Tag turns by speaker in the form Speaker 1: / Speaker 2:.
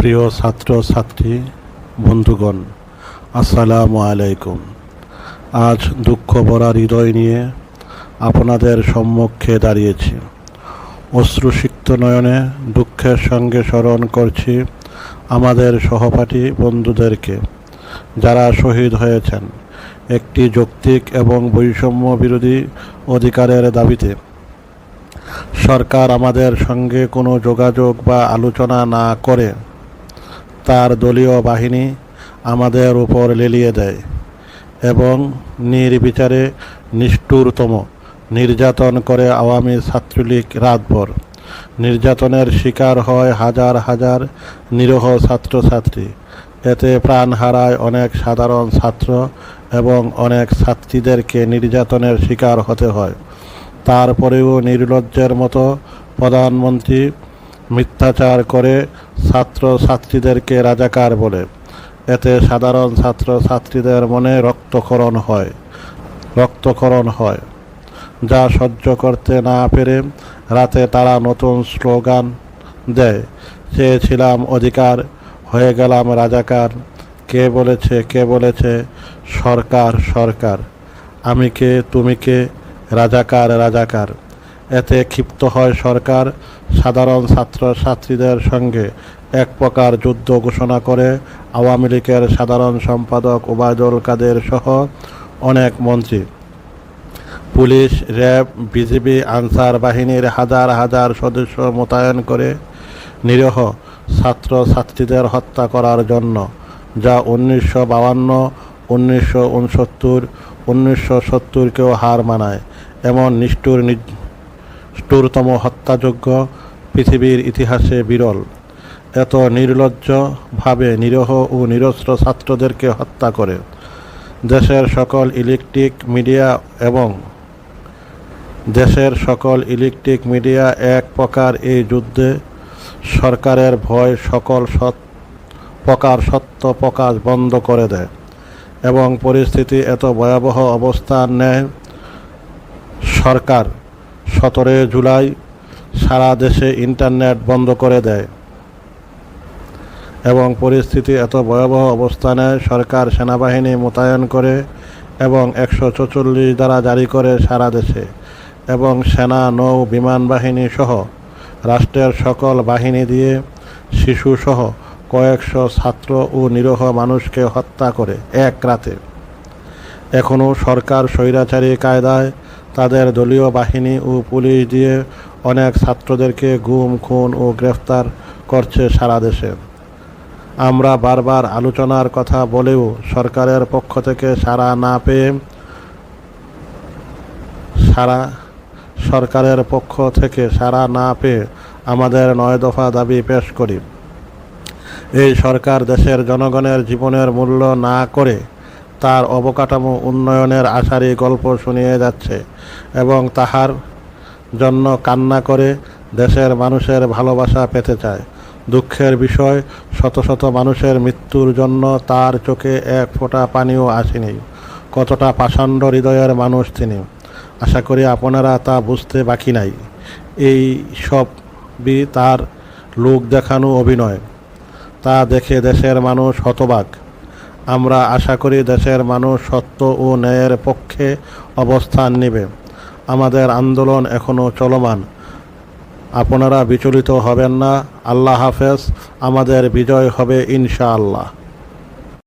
Speaker 1: প্রিয় ছাত্র, ছাত্রী, বন্ধুগণ, আসসালামু আলাইকুম। আজ দুঃখ ভরা হৃদয় নিয়ে আপনাদের সম্মুখে দাঁড়িয়েছি। অশ্রুসিক্ত নয়নে দুঃখের সঙ্গে স্মরণ করছি আমাদের সহপাঠী বন্ধুদেরকে, যারা শহীদ হয়েছেন একটি যৌক্তিক এবং বৈষম্য বিরোধী অধিকারের দাবিতে। সরকার আমাদের সঙ্গে কোনো যোগাযোগ বা আলোচনা না করে তার দলীয় বাহিনী আমাদের উপর লেলিয়ে দেয় এবং নির্বিচারে নিষ্ঠুরতম নির্যাতন করে আওয়ামী ছাত্রলীগ রাতভর। নির্যাতনের শিকার হয় হাজার হাজার নিরহ ছাত্রছাত্রী। এতে প্রাণ হারায় অনেক সাধারণ ছাত্র এবং অনেক ছাত্রীদেরকে নির্যাতনের শিকার হতে হয়। তারপরেও নির্লজ্জের মতো প্রধানমন্ত্রী মিথ্যাচার করে ছাত্র ছাত্রীদেরকে রাজাকার বলে। এতে সাধারণ ছাত্র ছাত্রীদের মনে রক্তক্ষরণ হয় রক্তক্ষরণ হয়। যা সহ্য করতে না পেরে রাতে তারা নতুন স্লোগান দেয়, চেয়েছিলাম অধিকার, হয়ে গেলাম রাজাকার। কে বলেছে কে বলেছে? সরকার সরকার। আমি কে, তুমি কে? রাজাকার রাজাকার। এতে ক্ষিপ্ত হয় সরকার। সাধারণ ছাত্র ছাত্রীদের সঙ্গে এক প্রকার যুদ্ধ ঘোষণা করে আওয়ামী লীগের সাধারণ সম্পাদক ওবায়দুল কাদের সহ অনেক মন্ত্রী। পুলিশ, র্যাব, বিজিবি, আনসার বাহিনীর হাজার হাজার সদস্য মোতায়েন করে নিরহ ছাত্র ছাত্রীদের হত্যা করার জন্য, যা উনিশশো বাউান্ন, উনিশশো উনসত্তর, উনিশশো সত্তরকেও হার মানায়। এমন নিষ্ঠুর নিষ্ঠুরতম হত্যাযোগ্য পৃথিবীর ইতিহাসে বিরল। এত নির্লজ্জভাবে নিরহ ও নিরস্ত্র ছাত্রদেরকে হত্যা করে। দেশের সকল ইলেকট্রিক মিডিয়া এবং দেশের সকল ইলেকট্রিক মিডিয়া এক প্রকার এই যুদ্ধে সরকারের ভয় সকল সৎ, প্রকার সত্য প্রকাশ বন্ধ করে দেয় এবং পরিস্থিতি এত ভয়াবহ অবস্থান নেয় সরকার সতেরোই জুলাই সারা দেশে ইন্টারনেট বন্ধ করে দেয় এবং পরিস্থিতি এত ভয়াবহ অবস্থানে সরকার সেনাবাহিনী মোতায়েন করে এবং একশো চৌচল্লিশ দ্বারা জারি করে সারা দেশে এবং সেনা, নৌ, বিমান বাহিনী সহ রাষ্ট্রের সকল বাহিনী দিয়ে শিশুসহ কয়েকশো ছাত্র ও নিরহ মানুষকে হত্যা করে এক রাতে। এখনও সরকার স্বৈরাচারী কায়দায় তাদের দলীয় বাহিনী ও পুলিশ দিয়ে অনেক ছাত্রদেরকে গুম, খুন ও গ্রেফতার করছে সারা দেশে। আমরা বারবার আলোচনার কথা বলেও সরকারের পক্ষ থেকে সাড়া না পেয়ে সারা সরকারের পক্ষ থেকে সাড়া না পেয়ে আমাদের নয় দফা দাবি পেশ করি। এই সরকার দেশের জনগণের জীবনের মূল্য না করে তার অবকাঠামো উন্নয়নের আশারি গল্প শুনিয়ে যাচ্ছে এবং তাহার জন্য কান্না করে দেশের মানুষের ভালোবাসা পেতে চায়। দুঃখের বিষয়, শত শত মানুষের মৃত্যুর জন্য তার চোখে এক ফোঁটা পানিও আসেনি। কতটা পাষাণ্ড হৃদয়ের মানুষ তিনি। আশা করি আপনারা তা বুঝতে বাকি নাই। এই সবই তার লোক দেখানো অভিনয়। তা দেখে দেশের মানুষ হতবাক। আমরা আশা করি দেশের মানুষ সত্য ও ন্যায়ের পক্ষে অবস্থান নেবে। আমাদের আন্দোলন এখনও চলমান। আপনারা বিচলিত হবেন না। আল্লাহ হাফেজ। আমাদের বিজয় হবে ইনশাআল্লাহ।